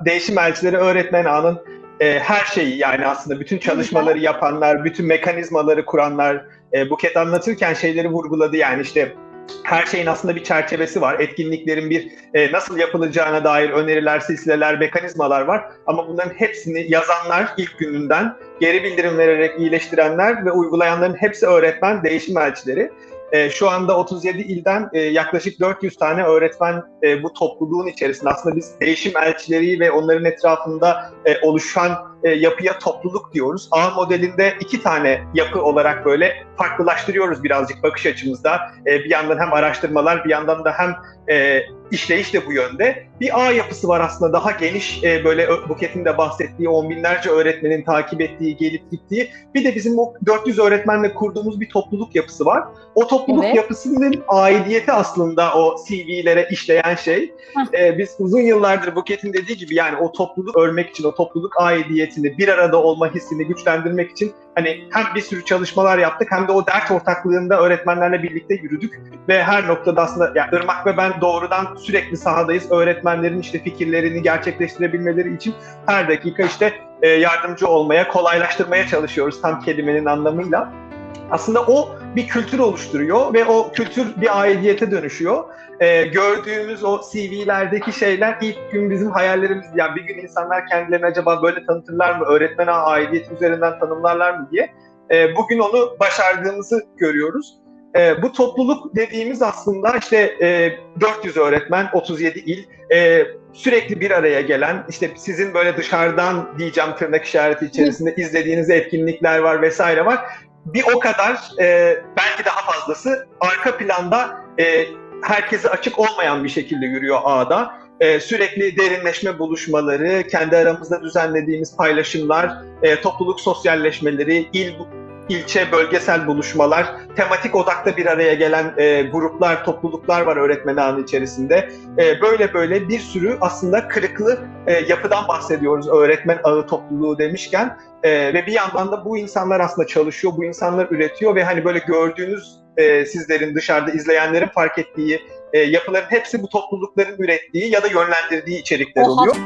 Değişim elçileri öğretmen ağının e, her şeyi yani aslında bütün çalışmaları yapanlar, bütün mekanizmaları kuranlar e, Buket anlatırken şeyleri vurguladı yani işte her şeyin aslında bir çerçevesi var. Etkinliklerin bir e, nasıl yapılacağına dair öneriler, silsileler, mekanizmalar var. Ama bunların hepsini yazanlar ilk gününden geri bildirim vererek iyileştirenler ve uygulayanların hepsi öğretmen, değişim elçileri. E, şu anda 37 ilden e, yaklaşık 400 tane öğretmen e, bu topluluğun içerisinde. Aslında biz değişim elçileri ve onların etrafında oluşan e, yapıya topluluk diyoruz. A modelinde iki tane yapı olarak böyle farklılaştırıyoruz birazcık bakış açımızda. E, bir yandan hem araştırmalar bir yandan da hem e, işleyiş de bu yönde. Bir A yapısı var aslında daha geniş e, böyle Buket'in de bahsettiği on binlerce öğretmenin takip ettiği, gelip gittiği. Bir de bizim o 400 öğretmenle kurduğumuz bir topluluk yapısı var. O topluluk Evet. yapısının aidiyeti aslında o CV'lere işleyen şey. Heh. E, biz uzun yıllardır Buket'in dediği gibi yani o topluluk örmek için, o topluluk aidiyetini, bir arada olma hissini güçlendirmek için hani hem bir sürü çalışmalar yaptık hem de o dert ortaklığında öğretmenlerle birlikte yürüdük ve her noktada aslında yani Irmak ve ben doğrudan sürekli sahadayız. Öğretmenlerin işte fikirlerini gerçekleştirebilmeleri için her dakika işte e, yardımcı olmaya, kolaylaştırmaya çalışıyoruz tam kelimenin anlamıyla. Aslında o bir kültür oluşturuyor ve o kültür bir aidiyete dönüşüyor. Ee, gördüğümüz o CV'lerdeki şeyler ilk gün bizim hayallerimiz. Yani bir gün insanlar kendilerini acaba böyle tanıtırlar mı, öğretmene aidiyet üzerinden tanımlarlar mı diye. Ee, bugün onu başardığımızı görüyoruz. Ee, bu topluluk dediğimiz aslında işte e, 400 öğretmen, 37 il, e, sürekli bir araya gelen, işte sizin böyle dışarıdan diyeceğim tırnak işareti içerisinde izlediğiniz etkinlikler var vesaire var bir o kadar e, belki daha fazlası arka planda e, herkese açık olmayan bir şekilde yürüyor ağda. E, sürekli derinleşme buluşmaları, kendi aramızda düzenlediğimiz paylaşımlar, e, topluluk sosyalleşmeleri, il ilçe bölgesel buluşmalar, tematik odakta bir araya gelen e, gruplar, topluluklar var öğretmen ağının içerisinde. E, böyle böyle bir sürü aslında kırıklı e, yapıdan bahsediyoruz öğretmen ağı topluluğu demişken. Ee, ve bir yandan da bu insanlar aslında çalışıyor, bu insanlar üretiyor ve hani böyle gördüğünüz e, sizlerin dışarıda izleyenlerin fark ettiği e, yapıların hepsi bu toplulukların ürettiği ya da yönlendirdiği içerikler Oha. oluyor.